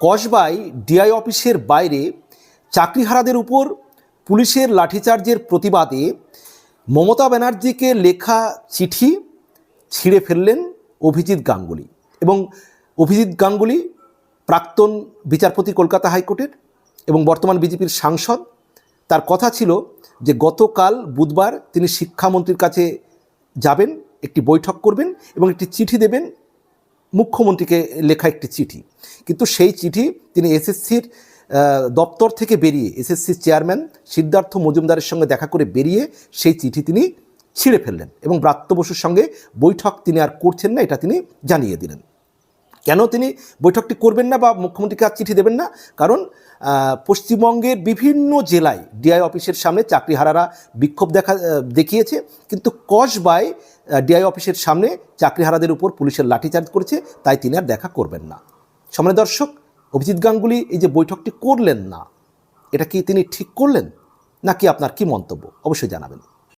কসবাই DI অফিসের বাইরে চাকরিহারাদের উপর পুলিশের লাঠিচার্জের প্রতিবাদে মমতা ব্যানার্জিকে লেখা চিঠি ছিঁড়ে ফেললেন অভিজিৎ গাঙ্গুলি এবং অভিজিৎ গাঙ্গুলি প্রাক্তন বিচারপতি কলকাতা হাইকোর্টের এবং বর্তমান বিজেপির সাংসদ। তার কথা ছিল যে গতকাল বুধবার তিনি শিক্ষামন্ত্রীর কাছে যাবেন, একটি বৈঠক করবেন এবং একটি চিঠি দেবেন মুখ্যমন্ত্রীকে লেখা একটি চিঠি। কিন্তু সেই চিঠি তিনি এসএসসির দপ্তর থেকে বেরিয়ে, এসএসসির চেয়ারম্যান সিদ্ধার্থ মজুমদারের সঙ্গে দেখা করে বেরিয়ে সেই চিঠি তিনি ছিঁড়ে ফেললেন এবং ব্রাত্য বসুর সঙ্গে বৈঠক তিনি আর করছেন না, এটা তিনি জানিয়ে দিলেন। কেন তিনি বৈঠকটি করবেন না বা মুখ্যমন্ত্রীকে আর চিঠি দেবেন না? কারণ পশ্চিমবঙ্গের বিভিন্ন জেলায় ডিআই অফিসের সামনে চাকরিহারারা বিক্ষোভ দেখা দেখিয়েছে। কিন্তু কসবায় ডিআই অফিসের সামনে চাকরিহারাদের উপর পুলিশের লাঠিচার্জ করেছে, তাই তিনি আর দেখা করবেন না। সামনে দর্শক, অভিজিৎ গাঙ্গুলি এই যে বৈঠকটি করলেন না, এটা কি তিনি ঠিক করলেন? নাকি আপনার কি মন্তব্য? অবশ্যই জানাবেন।